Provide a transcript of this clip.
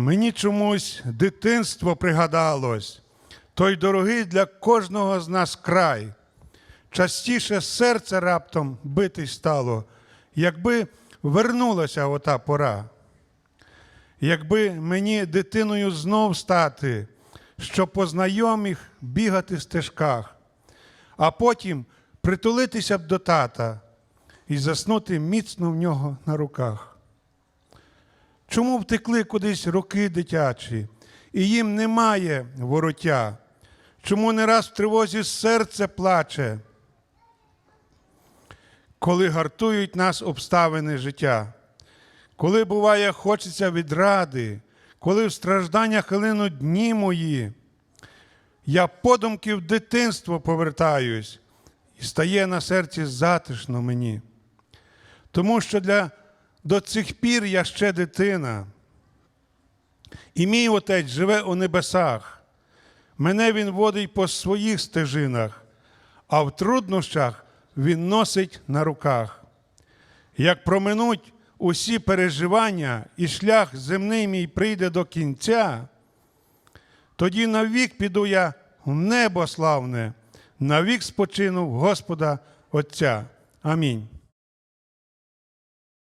Мені чомусь дитинство пригадалось, той дорогий для кожного з нас край. Частіше серце раптом битись стало, якби вернулася ота пора. Якби мені дитиною знов стати, щоб по знайомих бігати в стежках, а потім притулитися б до тата і заснути міцно в нього на руках. Чому втекли кудись роки дитячі, і їм немає вороття? Чому не раз в тривозі серце плаче, коли гартують нас обставини життя? Коли буває, хочеться відради, коли в стражданнях линуть дні мої, я подумки в дитинство повертаюсь, і стає на серці затишно мені. Тому що для, до цих пір я ще дитина, і мій отець живе у небесах. Мене він водить по своїх стежинах, а в труднощах він носить на руках. Як проминуть усі переживання, і шлях земний мій прийде до кінця, тоді навік піду я в небо славне, навік спочину Господа Отця. Амінь.